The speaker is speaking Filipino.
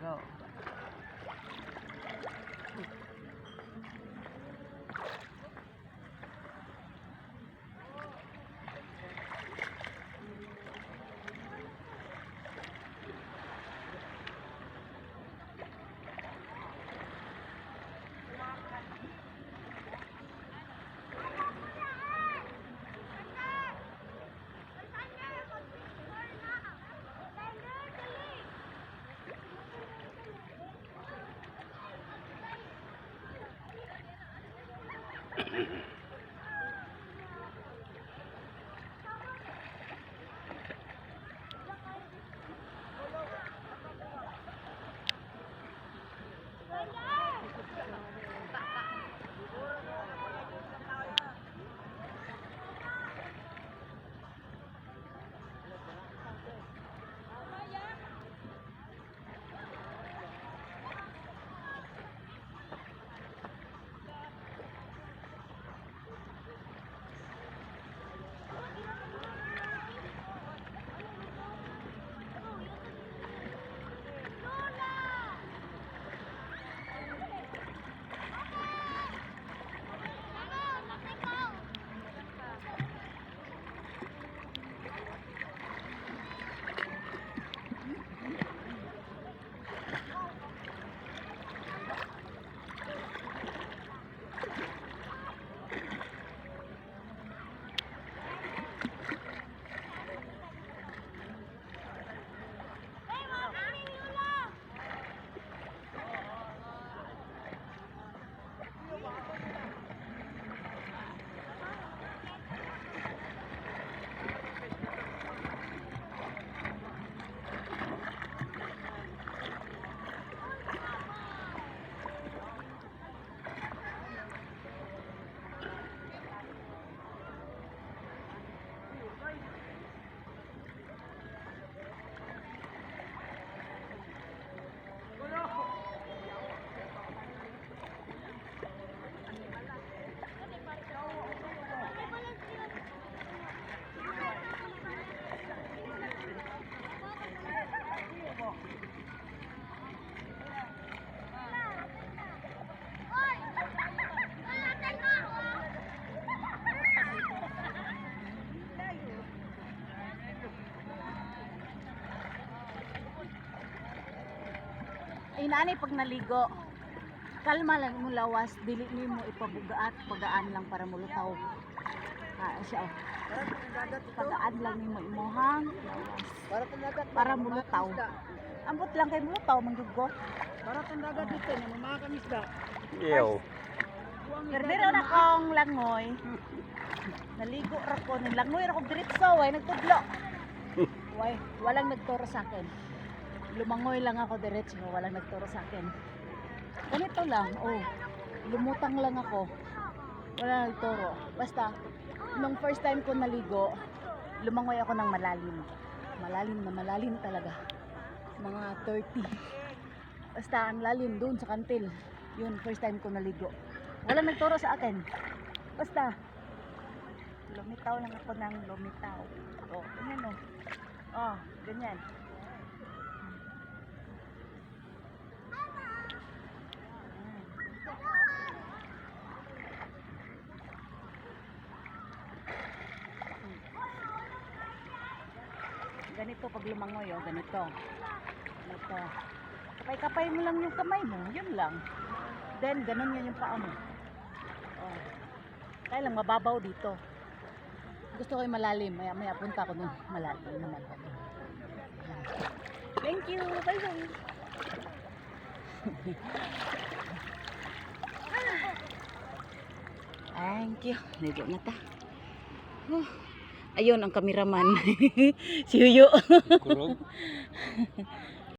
Go. Mm-hmm. Ay nani pag naligo. Kalma lang mo lawas, dili ni mo ipabugaat, pagaan lang para mulutaw. Ah, siya oh. Pagaan lang ni mo imuhang lawas Para tanagat para mulutaw. Ambot lang kay mulutaw manggugo. Para tanagat dito ni mga kamisda. Ew. Pero na kong langoy. Naligo ra ko, nilangoy ra ko diretso, way nagtudlo. Way, walang nagturo sa akin. Lumangoy lang ako diretso, walang nagturo sa akin. Ganito lang, oh. Lumutang lang ako. Wala nagturo. Basta, nung first time ko naligo, lumangoy ako ng malalim. Malalim na malalim talaga. Mga 30. Basta, ang lalim doon sa kantil. Yun, first time ko naligo. Walang nagturo sa akin. Basta, lumitaw lang ako ng lumitaw. O, ganyan o. Oh, ganyan. Ganito pag lumangoy, oh, ganito. Ganito. Kapay-kapay mo lang yung kamay mo, yun lang. Then, ganun yan yung paa mo. Oh. Kaya lang, mababaw dito. Gusto ko yung malalim. Maya, maya punta ko dun. Malalim naman. Thank you. Bye-bye. Thank you. Ligo na ta. Huh. Ayun ang kameraman. si Huyo.